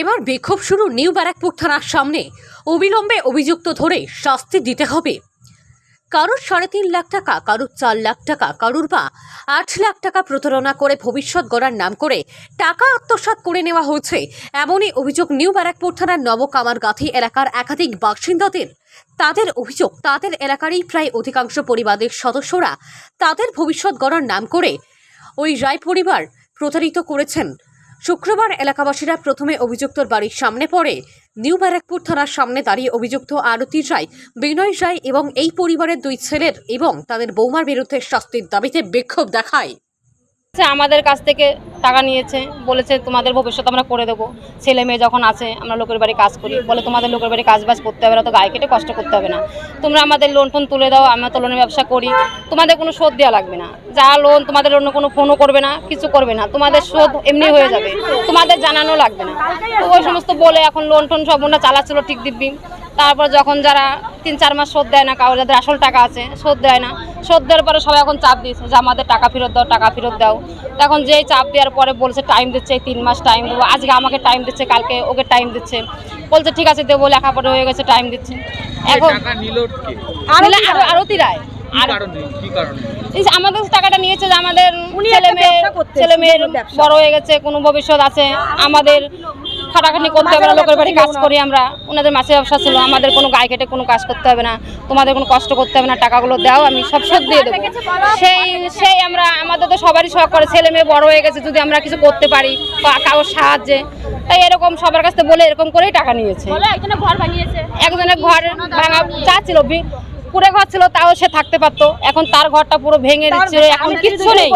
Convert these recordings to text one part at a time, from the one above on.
এবার বিক্ষোভ শুরু নিউ ব্যারাকপুর থানার সামনে। অবিলম্বে অভিযুক্ত ধরে শাস্তি দিতে হবে। কারোর সাড়ে তিন লাখ টাকা, কারোর চার লাখ টাকা, কারোর বা আট লাখ টাকা প্রতারণা করে ভবিষ্যৎ গড়ার নাম করে টাকা আত্মসাৎ করে নেওয়া হয়েছে। এমনই অভিযোগ নিউ ব্যারাকপুর থানার নবকামারগাথি এলাকার একাধিক বাসিন্দাদের। তাদের অভিযোগ, তাদের এলাকারই প্রায় অধিকাংশ পরিবারের সদস্যরা তাদের ভবিষ্যৎ গড়ার নাম করে ওই রায় পরিবার প্রতারিত করেছেন। শুক্রবার এলাকাবাসীরা প্রথমে অভিযুক্তর বাড়ির সামনে পড়ে নিউ ব্যারাকপুর থানার সামনে দাঁড়িয়ে অভিযুক্ত আরতি রায়, বিনয় রায় এবং এই পরিবারের দুই ছেলের এবং তাদের বৌমার বিরুদ্ধে শাস্তির দাবিতে বিক্ষোভ দেখায়। আমাদের কাছ থেকে টাকা নিয়েছে, বলেছে তোমাদের ভবিষ্যৎ আমরা করে দেবো। ছেলে মেয়ে যখন আছে, আমরা লোকের বাড়ি কাজ করি। বলে তোমাদের লোকের বাড়ি কাজ বাজ করতে হবে না, তো গায়ে কেটে কষ্ট করতে হবে না। তোমরা আমাদের লোন ফোন তুলে দাও, আমরা তো লোনের ব্যবসা করি। তোমাদের কোনো শোধ দেওয়া লাগবে না। যা লোন তোমাদের অন্য কোনো ফোনও করবে না, কিছু করবে না। তোমাদের শোধ এমনি হয়ে যাবে। তোমাদের জানানো লাগবে না। তো ওই সমস্ত বলে এখন লোন টোন সব ওনারা চালাচ্ছিল ঠিক দিব্যি। তারপর যখন যারা তিন চার মাস শোধ দেয় না কারও যাদের আসল টাকা আছে শোধ দেয় না। শোধ দেওয়ার পরে সবাই এখন চাপ দিয়েছে যে আমাদের টাকা ফেরত দাও টাকা ফেরত দাও। তখন যেই চাপ দেওয়ার পরে বলছে টাইম দিচ্ছে এই তিন মাস টাইম দেবো। আজকে আমাকে টাইম দিচ্ছে কালকে ওকে টাইম দিচ্ছে। বলছে ঠিক আছে দেবো লেখাপড়া হয়ে গেছে টাইম দিচ্ছে। এখন টাকা নিল কে? নিলে আরও আরতি রায়। আর কারণে? কি কারণে? এই যে আমাদের টাকাটা নিয়েছে যে আমাদের উনি ছেলে মেয়ে ছেলে মেয়ের বড় হয়ে গেছে কোনো ভবিষ্যৎ আছে। আমাদের খাটাখাটি করতে হবে না লোকের বাড়ি কাজ করি আমরা। ওনাদের মাছের ব্যবসা ছিল আমাদের কোনো গায়ে কেটে কোনো কাজ করতে হবে না। তোমাদের কোনো কষ্ট করতে হবে না টাকাগুলো দাও আমি সব শোধ দিয়ে দেবো। সেই সেই আমরা আমাদের তো সবারই শখ করে ছেলে মেয়ে বড় হয়ে গেছে যদি আমরা কিছু করতে পারি কারোর সাহায্যে। তাই এরকম সবার কাছ বলে এরকম করেই টাকা নিয়েছে। একজনের ঘর ভাঙিয়েছে একজনের ঘর ভাঙা চাচ্ছিল পুরে ঘর ছিল তাও সে থাকতে পারতো। এখন তার ঘরটা পুরো ভেঙে দিচ্ছে এখন কিচ্ছু নেই।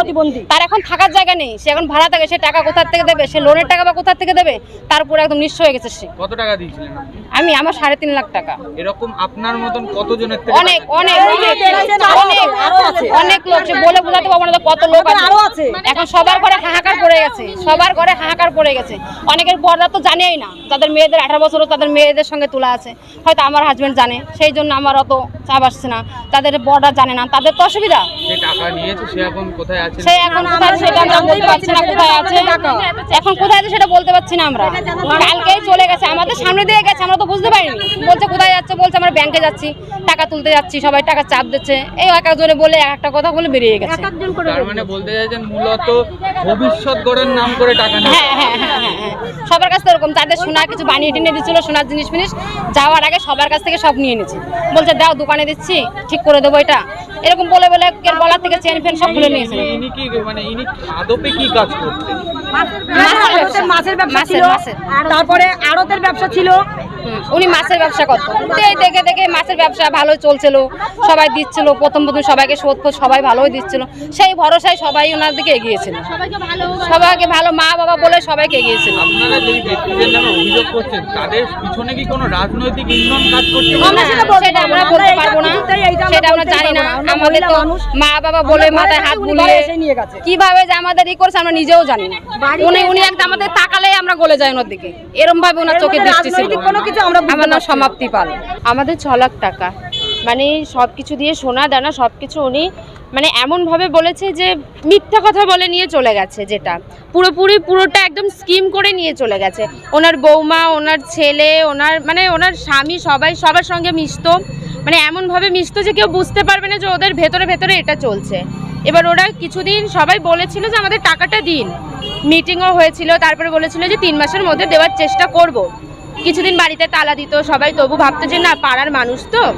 তার এখন থাকার জায়গা নেই। সে এখন ভাড়া থাকে সে টাকা কোথার থেকে দেবে? সে লোনের টাকা বা কোথার থেকে দেবে? তার উপরে একদম নিঃস্ব হয়ে গেছে সে। কত টাকা দিয়েছিলেন আমি আমার সাড়ে তিন লাখ টাকা। এরকম আপনার মতন কতজনের থেকে অনেক অনেক অনেক অনেক লোক সে বলে বোঝাতে পারব না কত লোক আরও আছে। এখন সবার ঘরে হাহাকার পড়ে গেছে সবার ঘরে হাহাকার পড়ে গেছে। অনেকের বড়রা তো জানেই না যাদের মেয়েদের আঠারো বছরও তাদের মেয়েদের সঙ্গে তোলা আছে। হয়তো আমার হাজবেন্ড জানে সেই জন্য আমার অত আসছে না তাদের বড়রা জানে না তাদের তো অসুবিধা। যে টাকা নিয়েছে সে এখন কোথায় আছে? সেটা বলতে পারছি না কোথায় আছে। এখন কোথায় আছে সেটা বলতে পারছি না আমরা। কালকেই চলে গেছে আমাদের সামনে দিয়ে গেছে আমরা তো বুঝতে পারিনি। বলছে কোথায় যাচ্ছে? বলছে আমরা ব্যাংকে যাচ্ছি টাকা তুলতে যাচ্ছি সবাই টাকা চাপ দিচ্ছে। এই এক একজনে বলে এক একটা কথা বলে বেরিয়ে গেছে। তার মানে বলতে চাইছেন মূলত ভবিষ্যৎ গড়ের নাম করে টাকা হ্যাঁ হ্যাঁ হ্যাঁ সবার কাছ থেকে এরকম তাদের সোনার কিছু বানিয়ে দিচ্ছিল সোনার জিনিস ফিনিস যাওয়ার আগে সবার কাছ থেকে সব নিয়ে নিয়েছে বলছে দাও দোকানে দিচ্ছি ঠিক করে দেবো এটা। এরকম বলে বলে গলার থেকে চেন ফেন সব খুলে নিয়েছে। ইনি কি মানে ইনি আদপে কি কাজ করতেন? মাছের ব্যবসা। মাছের ব্যবসা ছিল। তারপরে আড়তের ব্যবসা ছিল। উনি মাছের ব্যবসা করতো এই দেখে দেখে মাছের ব্যবসা ভালোই চলছিল। সবাই দিচ্ছিল প্রথম প্রথম সবাইকে শোধ সবাই ভালোই দিচ্ছিল। সেই ভরসায় সবাই ওনার দিকে এগিয়েছিল। সবাইকে ভালো মা বাবা বলে সবাইকে এগিয়েছিল। আপনারা যেই ব্যক্তিদের নামে অভিযোগ করছেন তাদের পিছনে কি কোনো রাজনৈতিক ইন্ধন কাজ করছে? আমরা সেটা বলতে পারব না। সেটা আমরা জানি না। আমাদের তো মা বাবা বলে মাথায় হাত বুলিয়ে ঘরে এসে নিয়ে গেছে। কীভাবে যে আমাদের ই করছে আমরা নিজেও জানি না। উনি উনি একটা আমাদের তাকালে আমরা গলে যাই ওনার দিকে। এরম ভাবে ওনার চোখে দৃষ্টি ছিল। কোনো কিছু আমরা আমার নাম সমাপ্তি পাল। আমাদের ছ লাখ টাকা। মানে সব কিছু দিয়ে সোনা দানা সব কিছু উনি মানে এমনভাবে বলেছে যে মিথ্যা কথা বলে নিয়ে চলে গেছে যেটা। পুরোপুরি পুরোটা একদম স্কিম করে নিয়ে চলে গেছে। ওনার বৌমা, ওনার ছেলে, ওনার মানে ওনার স্বামী সবাই সবার সঙ্গে মিশতো। মানে এমনভাবে মিশতো যে কেউ বুঝতে পারবে না যে ওদের ভেতরে ভেতরে এটা চলছে। এবার ওরা কিছুদিন সবাই বলেছিল যে আমাদের টাকাটা দিন। মিটিংও হয়েছিল, তারপরে বলেছিল যে তিন মাসের মধ্যে দেওয়ার চেষ্টা করব। কিছুদিন বাড়িতে তালা দিত সবাই তবু ভাবতো যে না পাড়ার মানুষ তো।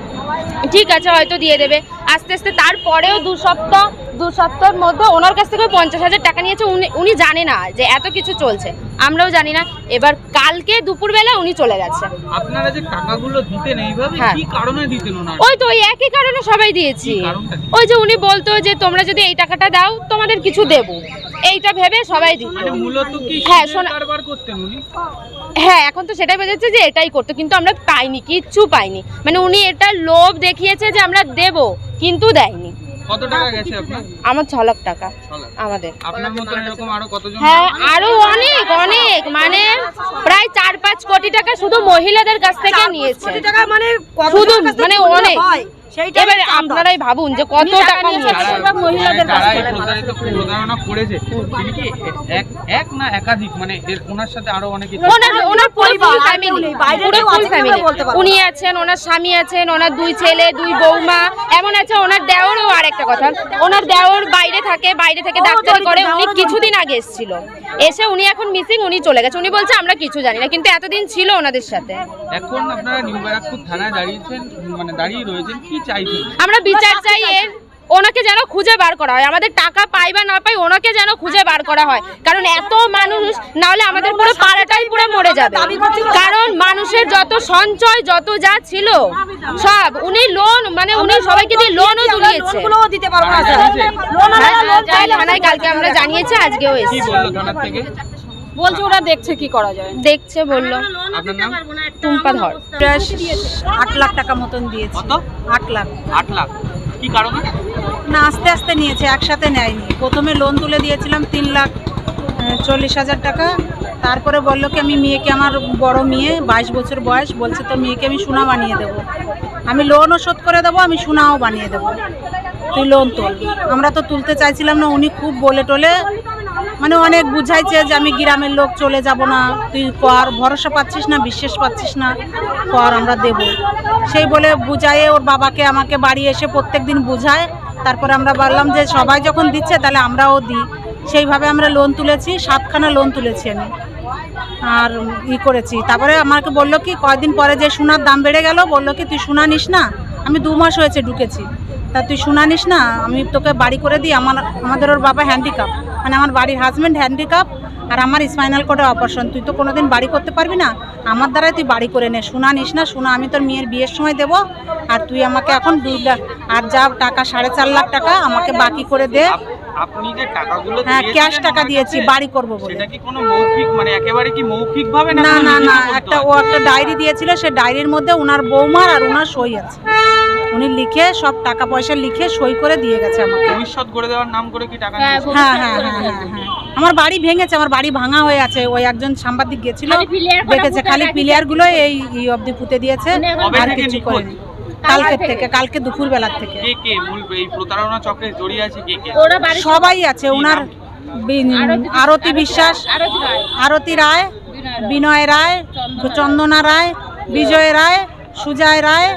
ঠিক আছে হয়তো দিয়ে দেবে। আস্তে আস্তে তারপরেও দু সপ্তাহ দু সপ্তাহের মধ্যে ওনার কাছ থেকে পঞ্চাশ হাজার টাকা নিয়েছে উনি উনি জানে না যে এত কিছু চলছে। আমরাও জানি না। এবার কালকে দুপুরবেলা উনি চলে গেছে। আপনারা যে টাকাগুলো দিতেন এইভাবে হ্যাঁ। কি কারণে দিতেন ওনার? ওই তো ওই একই কারণে সবাই দিয়েছি? ওই যে উনি বলতো যে তোমরা যদি এই টাকাটা দাও তোমাদের কিছু দেব। এইটা ভেবে সবাই দিত। মানে হ্যাঁ, শোনা- কারবার করতেন উনি? হ্যাঁ এখন তো সেটাই বোঝাচ্ছে যে এটাই করতো কিন্তু আমরা পাইনি কিচ্ছু পাইনি। মানে উনি এটা লোভ দেখিয়েছে যে আমরা দেব কিন্তু দেয়নি। কত টাকা গেছে আপনার? আমার ছ লাখ টাকা। আমাদের। আপনার মতন এরকম আরও কতজন হ্যাঁ আরও অনেক অনেক মানে প্রায় চার পাঁচ কোটি টাকা শুধু মহিলাদের কাছ থেকে নিয়েছে। কোটি টাকা মানে কত শুধু মানে অনেক। হয়? এবারে আপনারাই ভাবুন যে কত টাকা মহিলাদের প্রতারণা করেছে। তিনি কি এক এক না একাধিক? মানে এর ওনার সাথে আরও অনেকে ওনার ওনার পরিবার, ফ্যামিলি পুরো ফুল ফ্যামিলি। উনি আছেন ওনার স্বামী আছেন ওনার দুই ছেলে দুই বৌমা এমন আছে ওনার দেওরও আর একটা কথা। ওনার দেওর বাইরে থাকে বাইরে থেকে ডাক্তারি করে। উনি কিছুদিন আগে এসেছিল। এসে উনি এখন মিসিং উনি চলে গেছে। উনি বলছে আমরা কিছু জানি না। কিন্তু এতদিন ছিল ওনাদের সাথে। এখন আপনারা নিউ ব্যারাকপুর থানায় দাঁড়িয়েছেন মানে দাঁড়িয়ে রয়েছেন। কি আমরা বিচার চাই এর ওনাকে যেন খুঁজে বার করা হয়। আমাদের টাকা পাই বা না পাই ওনাকে যেন খুঁজে বার করা হয়। কারণ এত মানুষ না হলে আমাদের পুরো পাড়াটাই পুরো মরে যাবে। কারণ মানুষের যত সঞ্চয় যত যা ছিল সব উনি লোন মানে উনি সবাইকে দিয়ে লোনও তুলিয়েছে দিতে পারব না দিয়েছে? লোন হ্যাঁ, হ্যাঁ, থানায় কালকে আমরা জানিয়েছি আজকেও এসেছি। বলছে ওরা দেখছে কি করা যায়। দেখছে বলল। আপনার নাম? টুম্পা ধর। আট লাখ টাকা মতন দিয়েছে। কত? আট লাখ। আট লাখ। কি কারণে? না আস্তে আস্তে নিয়েছে একসাথে নেয়নি। প্রথমে লোন তুলে দিয়েছিলাম তিন লাখ চল্লিশ হাজার টাকা। তারপরে বলল কি আমি মেয়েকে আমার বড় মেয়ে বাইশ বছর বয়স বলছে তোর মেয়েকে আমি সোনা বানিয়ে দেবো। আমি লোনও শোধ করে দেবো আমি সোনাও বানিয়ে দেবো। তুই লোন তোল। আমরা তো তুলতে চাইছিলাম না উনি খুব বলে টলে মানে অনেক বুঝাইছে যে আমি গ্রামের লোক, চলে যাব না। তুই কর, ভরসা পাচ্ছিস না, বিশ্বাস পাচ্ছিস না, কর, আমরা দেব। সেই বলে বুঝায়ে ওর বাবাকে আমাকে বাড়ি এসে প্রত্যেক দিন বুঝায়। তারপরে আমরা বললাম যে সবাই যখন দিচ্ছে তাহলে আমরাও দিই। সেইভাবে আমরা লোন তুলেছি, সাতখানা লোন তুলেছি আমি। আর ই করেছি। তারপরে আমাকে বলল কি, কয়দিন পরে যে সোনার দাম বেড়ে গেল, বলল কি, তুই সোনা নিস না? আমি দু মাস হয়েছে ঢুকেছি। তা তুই সোনা নিস না? আমি তোকে বাড়ি করে দিই, আমার, আমাদের ওর বাবা হ্যান্ডিক্যাপ মানে আমার বাড়ির হাজব্যান্ড হ্যান্ডিক্যাপ আর আমার স্পাইনাল কোডে অপারেশন তুই তো কোনোদিন বাড়ি করতে পারবি না? আমার দ্বারাই তুই বাড়ি করে নে। শোনা নিস না শোনা আমি তোর মেয়ের বিয়ের সময় দেবো। আর তুই আমাকে এখন দুই লাখ আর যা টাকা সাড়ে চার লাখ টাকা আমাকে বাকি করে দে। আপনি যে টাকাগুলো হ্যাঁ ক্যাশ টাকা দিয়েছি বাড়ি করব বলে। সেটা কি কোনো মৌখিক মানে একেবারে কি মৌখিক ভাবে না না না একটা ও একটা ডায়েরি দিয়েছিল সে ডায়েরির মধ্যে ওনার বৌমার আর ওনার সই আছে। উনি লিখে সব টাকা পয়সা লিখে সই করে দিয়ে গেছে আমাকে। ভবিষ্যৎ করে দেওয়ার নাম করে কি টাকা হ্যাঁ, নিয়েছে? হ্যাঁ হ্যাঁ হ্যাঁ হ্যাঁ হ্যাঁ। আমার বাড়ি ভেঙেছে আমার বাড়ি ভাঙা হয়ে আছে। ওই একজন সাংবাদিক গেছিল দেখেছে খালি প্লেয়ারগুলো এই ই অবধি পুঁতে দিয়েছে আর কিছু? করেনি। কালকের থেকে। কালকে দুপুর বেলার থেকে। কে কে মূল এই প্রতারণা চক্রে জড়িয়ে আছে কে কে? সবাই আছে ওনার আরতি বিশ্বাস আরতি রায়। বিনয় রায়। চন্দনা রায় বিজয় রায় সুজয় রায়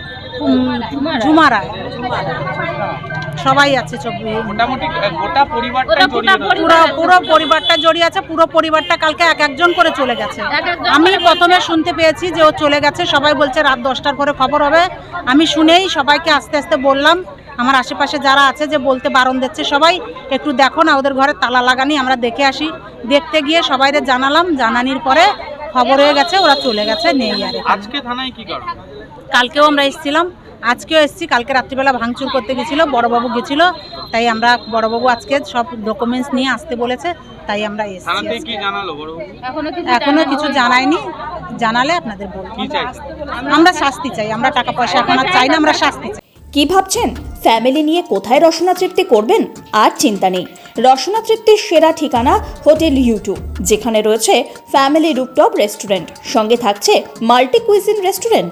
ঝুমা রায় সবাই আছে মোটামুটি গোটা পরিবারটা পুরো পুরো পরিবারটা জড়িয়ে আছে পুরো পরিবারটা কালকে এক একজন করে চলে গেছে। আমি প্রথমে শুনতে পেয়েছি যে ও চলে গেছে সবাই বলছে রাত দশটার পরে খবর হবে। আমি শুনেই সবাইকে আস্তে আস্তে বললাম আমার আশেপাশে যারা আছে যে বলতে বারণ দিচ্ছে সবাই একটু দেখো না ওদের ঘরে তালা লাগানি আমরা দেখে আসি। দেখতে গিয়ে সবাইরে জানালাম জানানির পরে খবর হয়ে গেছে ওরা চলে গেছে নেই আর আজকে থানায় কি কারণ? কালকেও আমরা এসেছিলাম আজকেও এসেছি কালকে রাত্রিবেলা ভাঙচুর করতে গেছিল বড়বাবু গেছিল তাই আমরা বড়বাবু আজকে সব ডকুমেন্টস নিয়ে আসতে বলেছে তাই আমরা এসেছি এখনও কিছু জানায়নি। জানালে আপনাদের বলব। আমরা শাস্তি চাই আমরা টাকা পয়সা এখন আর চাই না আমরা শাস্তি চাই। কি ভাবছেন? ফ্যামিলি নিয়ে কোথায় রসনা তৃপ্তি করবেন? আর চিন্তা নেই। রসনা তৃপ্তির সেরা ঠিকানা হোটেল ইউটিউব যেখানে রয়েছে ফ্যামিলি রুপটপ রেস্টুরেন্ট। সঙ্গে থাকছে মাল্টি কুইজিন রেস্টুরেন্ট।